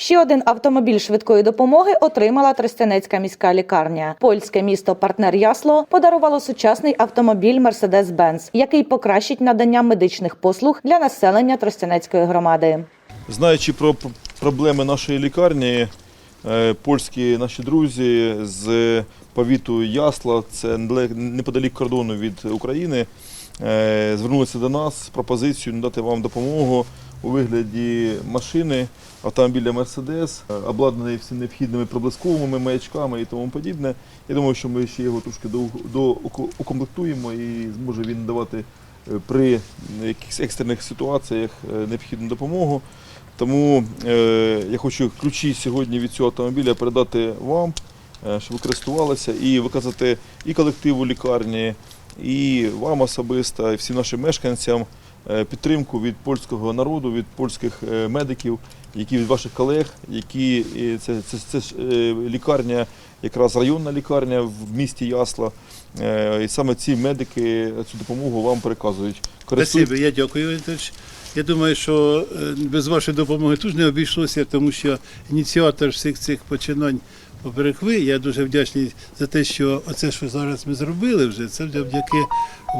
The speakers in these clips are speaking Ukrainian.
Ще один автомобіль швидкої допомоги отримала Тростянецька міська лікарня. Польське місто партнер Ясло подарувало сучасний автомобіль Mercedes-Benz, який покращить надання медичних послуг для населення Тростянецької громади. Знаючи про проблеми нашої лікарні, е, польські наші друзі з повіту Ясла, це неподалік кордону від України, звернулися до нас з пропозицією надати вам допомогу у вигляді машини, автомобіля е, обладнаний всім необхідними проблисковими маячками і тому подібне. Я думаю, що ми ще його трошки до, до, і зможе він давати е, при якихось екстрених ситуаціях е, необхідну допомогу. Тому е, я хочу ключі сьогодні від цього автомобіля передати вам, е, щоб ви користувалися і виказати і колективу лікарні, і вам особисто, і всім нашим мешканцям е, підтримку від польського народу, від польських е, медиків, які від ваших колег, які е, це, це, це ж лікарня, якраз районна лікарня в місті Ясла. І саме ці медики цю допомогу вам переказують. Спасибо, я дякую. Я думаю, що без вашої допомоги теж не обійшлося, тому що ініціатор всіх цих починань поперек ви. Я дуже вдячний за те, що оце, що зараз ми зробили вже, це завдяки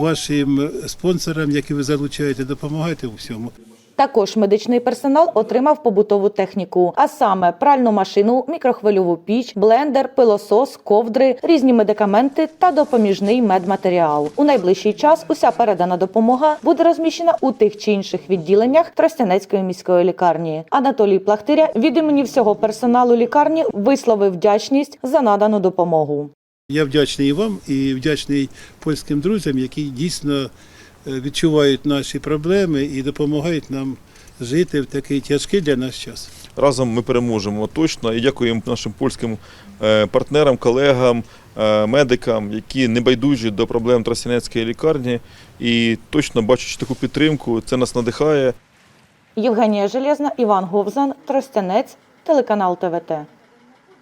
вашим спонсорам, які ви залучаєте, допомагаєте у всьому. Також медичний персонал отримав побутову техніку, а саме пральну машину, мікрохвильову піч, блендер, пилосос, ковдри, різні медикаменти та допоміжний медматеріал. У найближчий час уся передана допомога буде розміщена у тих чи інших відділеннях Тростянецької міської лікарні. Анатолій Плахтиря від імені всього персоналу лікарні висловив вдячність за надану допомогу. Я вдячний вам, і вдячний польським друзям, які дійсно відчувають наші проблеми і допомагають нам жити в такий тяжкий для нас час. Разом ми переможемо точно і дякуємо нашим польським е, партнерам, колегам, е, медикам, які не байдужі до проблем Тростянецької лікарні. І точно бачачи таку підтримку, це нас надихає. Євгенія Железна, Іван Говзан, Тростянець, телеканал ТВТ.